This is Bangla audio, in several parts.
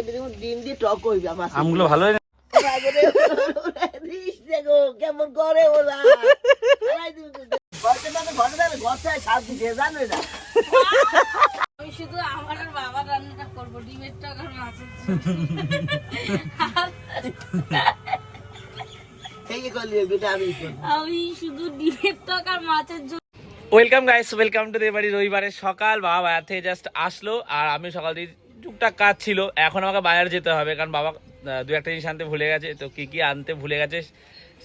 কেটে দিব ডিম দিয়ে টক করবি আমার আমগুলো ভালো হয় দেখো কেমন করে ওরা। শুধু আমার আর বাবার রান্নাটা করব ডিমের মাছের আমি শুধু ডিমের মাছের ওয়েলকাম গাইস ওয়েলকাম টু দেবাড়ি রবিবারের সকাল। বাবা থেকে জাস্ট আসলো। আর আমি সকাল থেকে টুকটাক কাজ ছিল। এখন আমাকে বাজার যেতে হবে কারণ বাবা দু একটা জিনিস আনতে ভুলে গেছে। তো কি কি আনতে ভুলে গেছে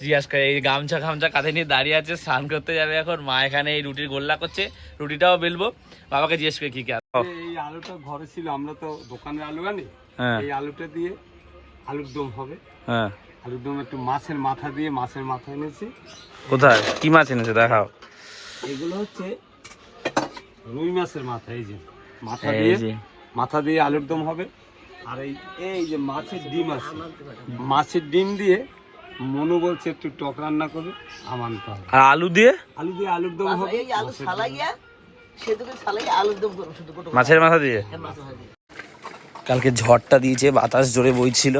জিজ্ঞাসা করে। এই গামছা গামছা কাঁধে নিয়ে দাঁড়িয়ে আছে স্নান করতে যাবে এখন। মা এখানে এই রুটির গোল্লা করছে রুটিটাও বেলবো। বাবাকে জিজ্ঞেস করে কি কি। এই আলুটা ঘরে ছিল আমরা তো দোকানের আলু আনি। হ্যাঁ। এই আলুটা দিয়ে আলুর দম হবে। হ্যাঁ। আলুর দম একটু মাছের মাথা দিয়ে মাছের মাথা এনেছি। কোথায়? কি মাছ এনেছে? দেখাও। এগুলো হচ্ছে রুই মাছের মাথা এই যে মাথা দিয়ে মাথা দিয়ে আলুর দম হবে। আর এই এই যে মাছের ডিম আছে মাছের ডিম দিয়ে মনু বলছে একটু টক রান্না করবে আমানতে হবে। আর আলু দিয়ে? আলু দিয়ে আলুর দম হবে। এই আলু সালাইয়া সেতুকে সালাইয়া আলুর দম করব শুধু মাছের মাথা দিয়ে? কালকে ঝড়টা দিয়েছে বাতাস জোরে বইছিল।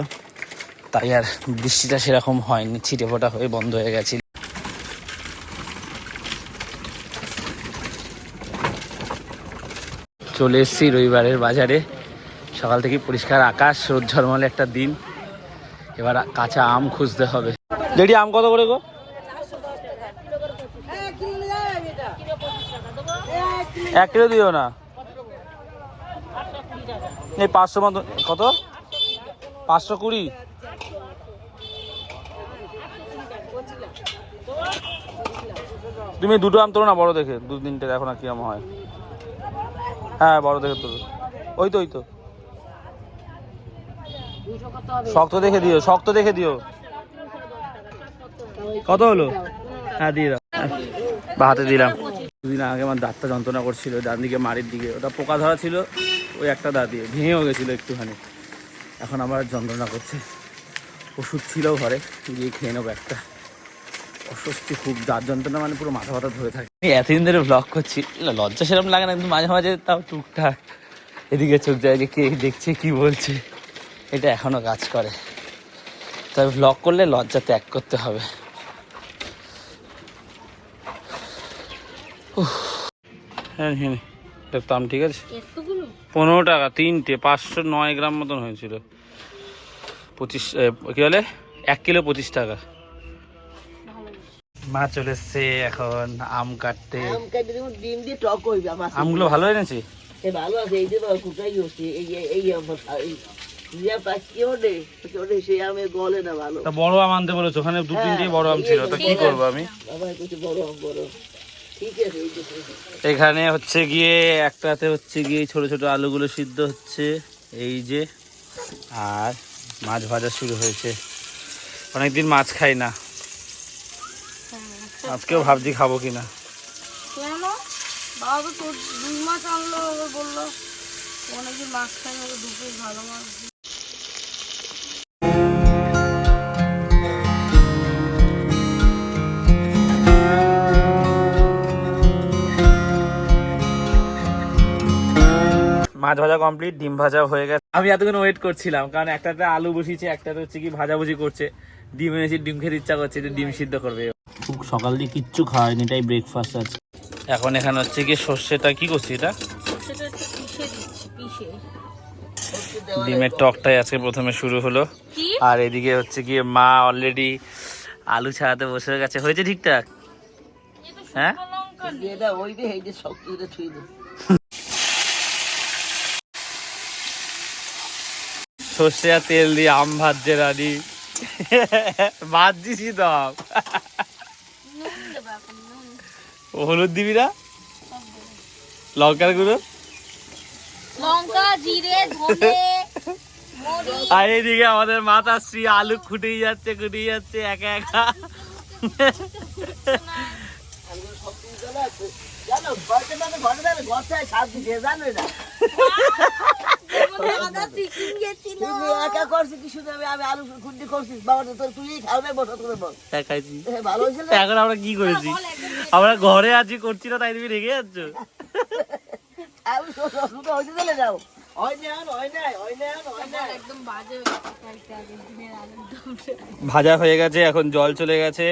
তাই আর বৃষ্টিটা সেরকম হয়নি ছিটে ফোটা হয়ে বন্ধ হয়ে গেছিল চলে এসেছি রবিবারের বাজারে। সকাল থেকে পরিষ্কার আকাশ, রোদ ঝলমলে একটা দিন। এবার কাঁচা আম খুঁজতে হবে। যেটি আম কত করে গো? এক কিলো দিও না। এই পাঁচশো মতো কত? পাঁচশো কুড়ি। তুমি দুটো আম তোলো না, বড় দেখে। দু তিনটে দেখো না কিরম হয়। হ্যাঁ বড় দেখে তোলো। ওই তো ওই তো। শক্ত দেখে দিও, শক্ত দেখে দিও। কত হলো? হ্যাঁ দিয়ে দাও। বা হাতে দিলাম। দুদিন আগে আমার দাঁতটা যন্ত্রণা করছিল, ডান দিকে মাড়ির দিকে। ওটা পোকা ধরা ছিল, ওই একটা দাঁত দিয়ে। ভেঙেও গেছিল একটুখানি। এখন আবার যন্ত্রণা করছে। ওষুধ ছিল ঘরে, গিয়ে খেয়ে নেব একটা। অস্বস্তি খুব দাঁত যন্ত্রণা মানে পুরো মাথা ব্যথা ধরে থাকে। আমি এতদিন ধরে ব্লগ করছি। না, লজ্জা সেরকম লাগে না কিন্তু মাঝে মাঝে তাও টুকটাক এদিকে চোখ যায় যে কে দেখছে কি বলছে। এটা এখনও কাজ করে। তবে ব্লগ করলে লজ্জা ত্যাগ করতে হবে। হ্যাঁ হ্যাঁ দেখতাম ঠিক আছে? পনেরো টাকা তিনটে পাঁচশো নয় গ্রাম মতন হয়েছিল। পঁচিশ কি বলে? এক কিলো পঁচিশ টাকা। মা চলে এসছে এখন আম কাটতে। আম কেটে দিব ডিম দিয়ে টক করবি আমার আমগুলো ভালো এনেছি? এ ভালো আছে এই যে কুটাই হচ্ছে এই এই এই আমে গলে না ভালো। তা বড় আম আনতে বলেছ ওখানে দু তিনটেই বড় আম ছিল তো কি করব আমি? এই এখানে হচ্ছে গিয়ে একটাতে হচ্ছে গিয়ে ছোট ছোট আলুগুলো সিদ্ধ হচ্ছে এই যে। আর মাছ ভাজা শুরু হয়েছে। অনেকদিন মাছ খাই না। আজকেও ভাবছি খাব কিনা। কেন? বাবা তো তোর দুই মাছ আনলো বলল অনেকদিন মাছ খাই দুপুর ভালো মাছ মাছ ভাজা কমপ্লিট ডিম ভাজা হয়ে গেছে। আমি এতক্ষণ ওয়েট করছিলাম কারণ একটাতে আলু বসিয়েছে একটাতে হচ্ছে কি ভাজাভুজি করছে। ডিম এনেছি ডিম খেতে ইচ্ছা করছে যে ডিম সিদ্ধ করবে। খুব সকাল দিয়ে কিচ্ছু খাওয়ায়নি এটাই ব্রেকফাস্ট আছে। এখন এখানে হচ্ছে কি সর্ষেটা কি করছি এটা? সেটা একটু পিষে দিচ্ছি পিষে। ডিমের টকটাই আজকে প্রথমে শুরু হলো। আর এদিকে হচ্ছে গিয়ে মা অলরেডি আলু ছাড়াতে বসে গেছে। হয়েছে ঠিকঠাক? হ্যাঁ? যে যে সর্ষে আর তেল দিয়ে আম ভাজছে রানি ভাত দিছি তো হলুদ দিবি না? লঙ্কার গুঁড়ো? লঙ্কা জিরে ধনে আর এদিকে আমাদের মাতাশ্রী আলু খুটে যাচ্ছে খুটে যাচ্ছে একা একা। এখন আমরা কি করেছি? আমরা ঘরে আছি করছি না তাই তুমি রেগে যাচ্ছ? যাও। হয় হয় হয় হয় হয়ে ভাজা হয়ে গেছে এখন জল চলে গেছে।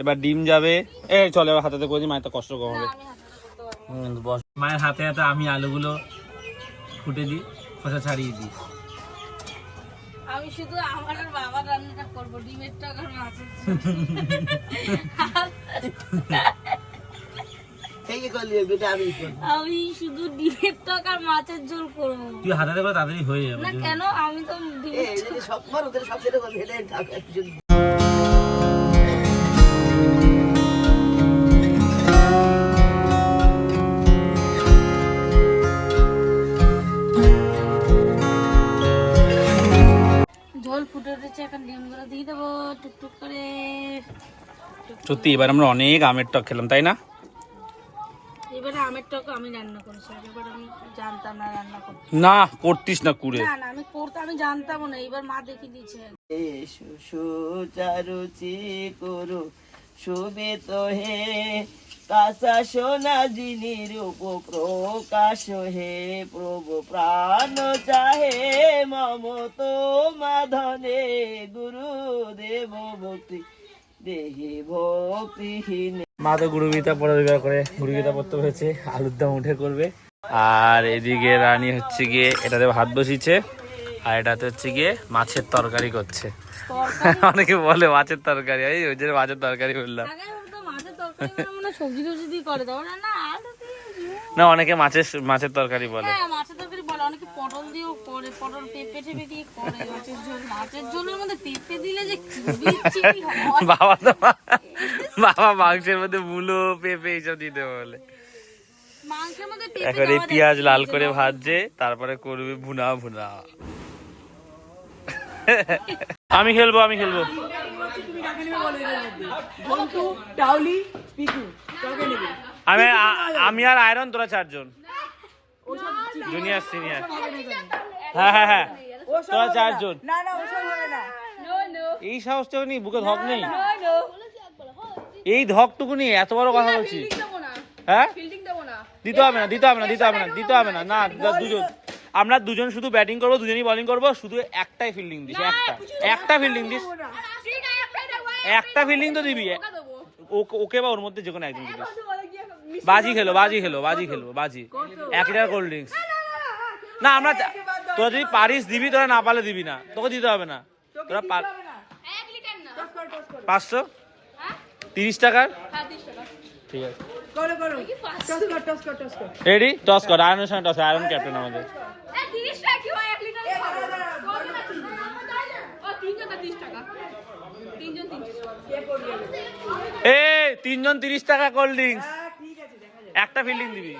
এবার ডিম যাবে। এ চলে এবার হাতে করে দিই মায়ের তো কষ্ট কম হবে। আমি হাতে করতে পারব না। বস। মায়ের হাতে হাতে আমি আলুগুলো ফুটে দিই খোসা ছাড়িয়ে দিই। আমি শুধু আমার আর বাবার রান্নাটা করব ডিমের টাকার মাছের আমি করব। শুধু ডিমের টাকার মাছের ঝোল করব। তুই হাতে করে তাড়াতাড়ি হয়ে যাবে না কেন? আমি তো ডিমের সব ওদের উঠেছে এখন ডিমগুলো দিয়ে দেবো টুকটুক করে। সত্যি এবার আমরা অনেক আমের টক খেলাম তাই না? এবারে আমের টক আমি রান্না করেছি এবার আমি জানতাম না রান্না করতে। না করতিস না কুড়ে। না না আমি করতে আমি জানতাম না এবার মা দেখিয়ে দিয়েছে। সুচারুচি করু শোভিত হে। কাঁচা সোনা যিনি রূপ প্রকাশ হে প্রভু প্রাণ চাহে মম তো মাধনে গুরু দেব ভক্তি দেহি ভক্তিহীন মা তো গুরু গীতা পড়া করে গুরু গীতা পড়তে হয়েছে আলুর দাম উঠে করবে। আর এদিকে রানী হচ্ছে গিয়ে এটাতে ভাত বসিয়েছে আর এটাতে হচ্ছে গিয়ে মাছের তরকারি করছে। অনেকে বলে মাছের তরকারি এই ওই জন্য মাছের তরকারি বললাম। সবজি টবজি দিয়ে করে দাও না না আলু না অনেকে মাছের মাছের তরকারি বলে। হ্যাঁ মাছের তরকারি বলে অনেকে পটল দিয়েও করে পটল পেঁপে টেপে দিয়ে করে মাছের ঝোল মাছের ঝোলের মধ্যে পেঁপে দিলে যে কি বাবা তো বাবা মাংসের মধ্যে মূলো পেঁপে এইসব দিতে বলে। এখন এই পেঁয়াজ লাল করে ভাজছে তারপরে করবে ভুনা ভুনা। আমি খেলব আমি খেলব। আমি আ- আমি আর আয়রন তোরা চারজন। Junior senior. হ্যাঁ হ্যাঁ হ্যাঁ। তোরা চারজন। এই সাহসটাও নেই বুকে ধক নেই। এই ধকটুকুনি এত বড় কথা বলছি হ্যাঁ? দিতে হবে না দিতে হবে না দিতে হবে না দিতে হবে না। না দুজন আমরা দুজন শুধু ব্যাটিং করব দুজনই বলিং করব শুধু একটাই ফিল্ডিং দিস একটা। একটা ফিল্ডিং দিস। একটা ফিল্ডিং তো দিবি। ওকে- ওকে বা ওর মধ্যে যে কোনো একজন দিবি। বাজি খেলো বাজি খেলো বাজি খেলো বাজি। এক লিটার কোল্ড ড্রিঙ্কস না আমরা চা- তোরা যদি পারিস দিবি তোরা না পারলে দিবি না। তোকে দিতে হবে না। তোরা পাঁচশো? তিরিশ টাকার? ঠিক আছে। রেডি টস কর আয়রনের সঙ্গে টস আয়রন ক্যাপ্টেন আমাদের। তিনজন তিরিশ টাকা কোল্ড ড্রিঙ্কস একটা ফিল্ডিং দিবি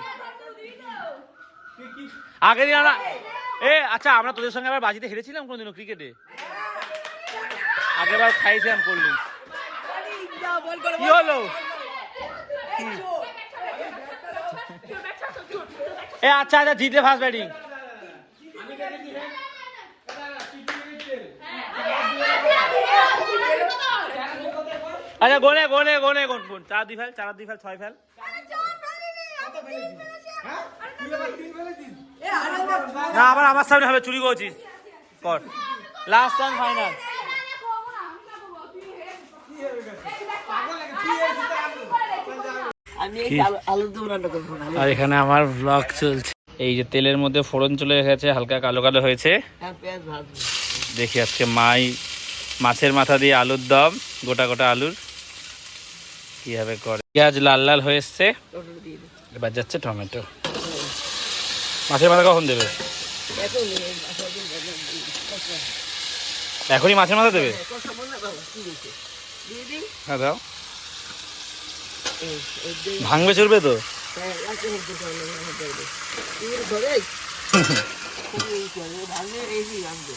আগে দিন আমরা এ আচ্ছা আমরা তোদের সঙ্গে আবার বাজিতে হেরেছিলাম কোনোদিনও ক্রিকেটে আগেবার খাইছিলাম কোল্ড ড্রিঙ্কস কি হলো এ আচ্ছা আচ্ছা জিতে ফার্স্ট ব্যাটিং আচ্ছা গোনে গোনে গোনে গোন গোন চার দুই ফেল চার দুই ফেল ছয় ফেল। না আবার আমার সামনে হবে চুরি করছিস। কর। লাস্ট টাইম ফাইনাল আর এখানে আমার ব্লগ চলছে। এই যে তেলের মধ্যে ফোড়ন চলে গেছে হালকা কালো কালো হয়েছে। হ্যাঁ দেখি আজকে মাই মাছের মাথা দিয়ে আলুর দম গোটা গোটা আলুর। কীভাবে করে? পেঁয়াজ লাল লাল হয়ে এসছে। এবার যাচ্ছে টমেটো। মাছের মাথা কখন দেবে। এখনই মাছের মাথা দেবে? দিই। হ্যাঁ দাও। ভাঙবে চলবে তো? হ্যাঁ, রাখতে হবে, তাহলে আমার ধরবে। তুই এটা ধরে? খুবই এই করে, ভাঙলে এই যে ভাঙবে।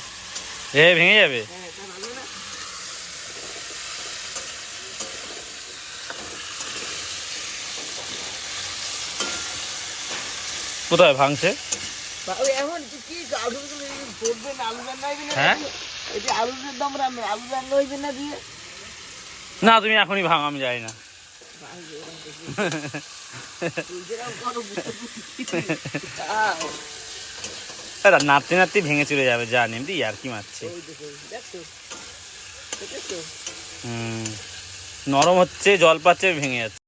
এ ভেঙে যাবে হ্যাঁ, তা ভালো না? কোথায় ভাঙছে বা- ওই এখন তুই কি আলুগুলো এই পড়বে না, আলু রান্না হইবে না? হ্যাঁ? এই যে আলুর দম রান্না, আলু রান্না হইবে না দিয়ে? না তুমি এখনই ভাঙ আমি যাই না। নাড়তে নাড়তে ভেঙে চলে যাবে যা এমনি আর কি মারছে। হুম নরম হচ্ছে জল পাচ্ছে ভেঙে যাচ্ছে।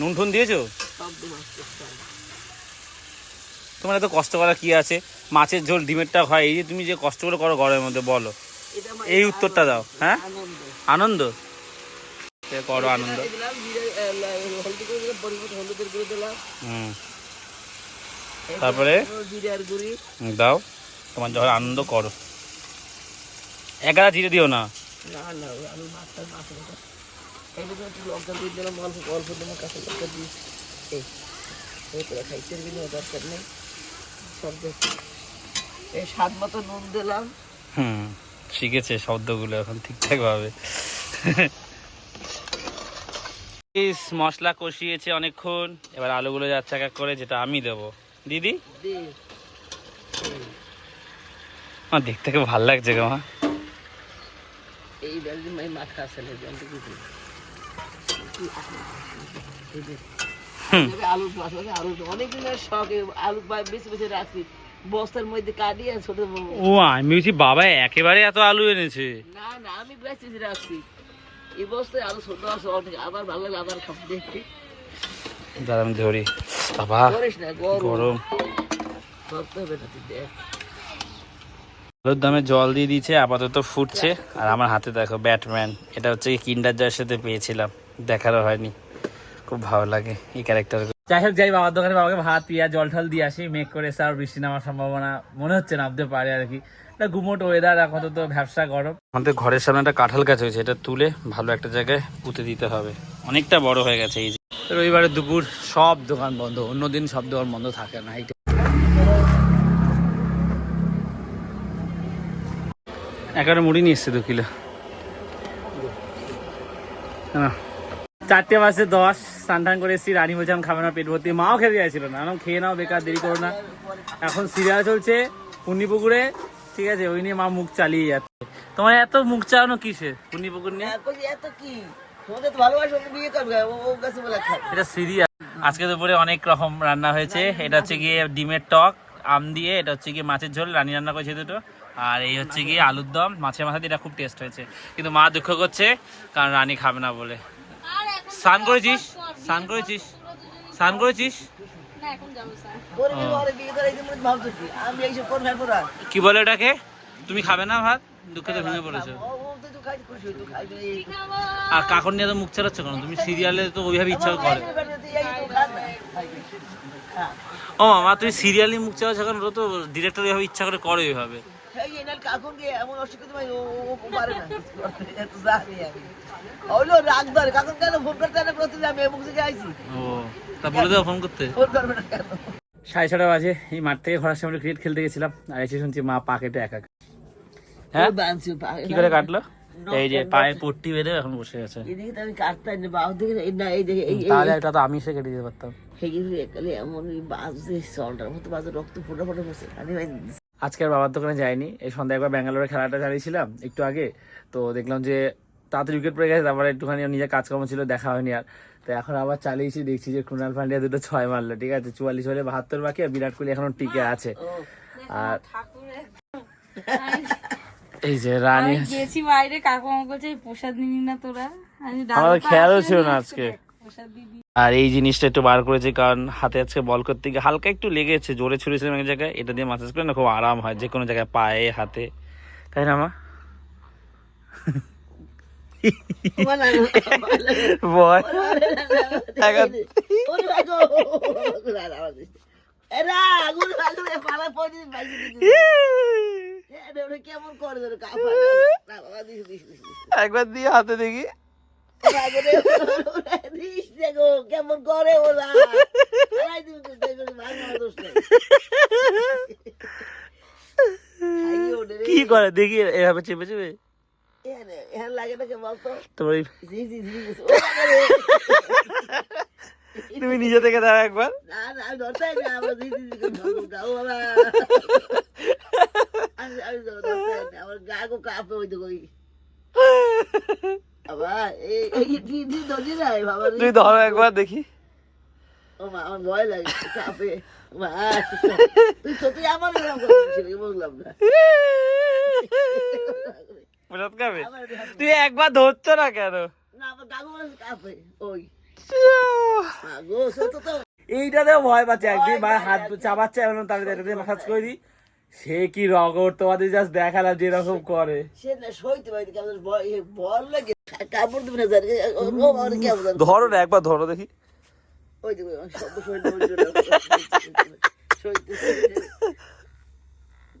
নুন ঠুন দিয়েছ সব মাছ করতে হবে। তোমার এত কষ্ট করা কি আছে? মাছের ঝোল ডিমেরটা হয় এই যে তুমি যে কষ্ট করে করো ঘরের মধ্যে বলো। এই উত্তরটা দাও হ্যাঁ? আনন্দ। করো আনন্দ। তারপরে? দাও তোমার যখন আনন্দ করো। একা জিরে দিও না। অল্প কাঁচা লঙ্কা দিয়ে। এই দরকার নেই। এই স্বাদ মতো নুন দিলাম। হুম শিখেছে শব্দগুলো এখন ঠিকঠাক ভাবে মশলা কষিয়েছে অনেকক্ষণ। এবার আলুগুলো যাচ্ছে এক করে যেটা আমি দেবো। দিদি? আমার দেখতে খুব ভালো লাগছে গো মা। এই বেলদি মাই আলুর শখ আলু রাখছি। বস্তার মধ্যে কাটিয়ে ছোট ও আমি বলছি বাবা একেবারে এত আলু এনেছে। না না আমি রাখছি। এই বস্তায় আলু ছোট আছে অনেক। আবার ভালো লাগে আবার খাব দেখি। দাদা আমি ধরি। বাবা গরম। গরম। হবে না তুই দেখ। আলুর দামে জল দিয়ে দিয়েছে আপাতত ফুটছে। আর আমার হাতে দেখো ব্যাটম্যান। এটা হচ্ছে কিন্ডার জয়ের সাথে পেয়েছিলাম। দেখারও হয়নি। খুব ভালো লাগে এই ক্যারেক্টার যাই হোক যাই বাবার দোকানে বাবাকে ভাত পিয়া জল ঠল দিয়ে আসি মেঘ করে আর বৃষ্টি নামার সম্ভাবনা মনে হচ্ছে নামতে পারে আর কি। গুমোট ওয়েদার এখন তো ব্যবসা গরম। আমাদের ঘরের সামনে একটা কাঁঠাল গাছ হয়েছে এটা তুলে ভালো একটা জায়গায় পুঁতে দিতে হবে। অনেকটা বড় হয়ে গেছে এই যে। রবিবারে দুপুর সব দোকান বন্ধ অন্যদিন সব দোকান বন্ধ থাকে না এইটা এগারো মুড়ি নিয়ে এসছে দু কিলো। হ্যাঁ। চারটে বাজে দশ স্নান করে এসেছি রানী বলছিলাম খাবে না পেট ভর্তি। মাও খেতে চাইছিল না আমি খেয়ে নাও বেকার দেরি করো না। এখন সিরিয়াল চলছে পুণ্যিপুকুরে ঠিক আছে ওই নিয়ে মা মুখ চালিয়ে যাচ্ছে। তোমার এত মুখ চালানো কিসে পুণ্যিপুকুর নিয়ে? এত কি এটা সিরিয়াল। আজকে দুপুরে অনেক রকম রান্না হয়েছে এটা হচ্ছে গিয়ে ডিমের টক আম দিয়ে এটা হচ্ছে গিয়ে মাছের ঝোল রানী রান্না করেছে দুটো আর এই হচ্ছে গিয়ে আলুর দম মাছের মাথা দিয়ে এটা খুব টেস্ট হয়েছে। কিন্তু মা দুঃখ করছে কারণ রানী খাবে না বলে। স্নান করেছিস? স্নান করেছিস? স্নান করেছিস? কি বলে ওটাকে? তুমি খাবে না ভাত? দুঃখে ভেঙে পড়েছো। তুই তুই আর কাকর নিয়ে তো মুখ চালাচ্ছ কেন? তুমি সিরিয়ালে তো ওইভাবে ইচ্ছা করে। হ্যাঁ। ও মামা তুমি সিরিয়ালি মুখ চালাচ্ছ কেন? ওরা তো ডিরেক্টর ওইভাবে ইচ্ছা করে করে ওইভাবে। এমন ও পারে না। এত জানি আমি। হইল রাগ ধরে কাকুন কেন ফোন করতে না প্রতিদিন? আমি এমন থেকে আইছি। ও তা বলে দেবো ফোন করতে। ফোন করবে না কেন? সাড়ে ছটা বাজে এই মাঠ থেকে ঘোরার সময় ক্রিকেট খেলতে গেছিলাম আর এসে শুনছি মা পা কেটে একা হ্যাঁ? কি করে কাটলো? এই যে পায়ে পট্টি বেঁধে এখন বসে আছে। এদিকে তো আমি কাটতাম না বাউ দিকে না এই দিকে এই তাহলে একটা তো আমি সে কেটে দিতে পারতাম। এমন এই বাজে সলটার মতো বাজে রক্ত ফোটা ফোটা পড়ছে আমি ভাই আজকের বাবার দোকানে যাইনি। এই সন্ধ্যায় একবার ব্যাঙ্গালোরে খেলাটা চালিয়েছিলাম একটু আগে। তো দেখলাম যে তাড়াতাড়ি উইকেট পড়ে গেছে তারপরে একটুখানি নিজের কাজকর্ম ছিল দেখা হয়নি আর। তো এখন আবার চালিয়েছি দেখছি যে কুণাল পান্ডিয়া দুটো ছয় মারলো ঠিক আছে? চুয়াল্লিশ হলে বাহাত্তর বাকি আর বিরাট কোহলি এখনও টিকে আছে। আর এই যে রানী গেছি বাইরে কাকু আমাকে বলছে "এই প্রসাদ নিবি না তোরা? আমি আমার খেয়ালও ছিল না আজকে। আর এই জিনিসটা একটু বার করেছি, কারণ হাতে আজকে বল করতে গিয়ে হালকা একটু লেগেছে, জোরে ছুড়েছিলাম এক জায়গায়, এটা দিয়ে মাসাজ করে না খুব আরাম হয়, যে কোনো জায়গায় পায়ে, হাতে। তাই না, মা? একবার দিয়ে হাতে দেখো। কেমন করে ওরা। কি করে? দেখি এভাবে চেপে চেপে। তুমি নিজে থেকে দাও একবার। আমার গা গো কাঁপে ওই তো ধরো একবার দেখি। ও মা আমার ভয় লাগে কাঁপে বাস, তুই তো আমার এরকম করছিস, বুঝলাম না। প্রসাদ খাবে? তুই একবার ধরছ না কেন? বলে এইটাতেও ভয় পাচ্ছে একদিন বা হাত চাবাচ্ছে এমন তার মাসাজ করে দিই। সে কি রগর তোমাদের জাস্ট দেখালাম যেরকম করে। সে না সইতে পারি কেমন ভয় ভয় লাগে। কাপড় দেবে না স্যার। ধরো না একবার ধরো দেখি ওই যে শব্দ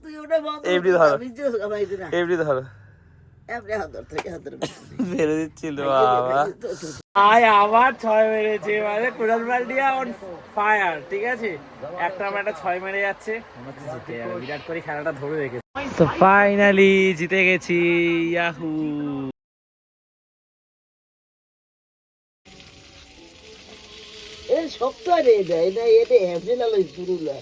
তুই ওটা বন্ধ এমনি ধরো। এমনি ধরো আবার ছয় মেরেছে মানে কুড়াল অন ফায়ার ঠিক আছে একটা আমার একটা ছয় মেরে যাচ্ছে মনে বিরাট কোহলি খেলাটা ধরে রেখেছে তো ফাইনালি জিতে গেছি ইয়াহু শক্ত রে এটা এটা এটা হ্যাপসিলা লই না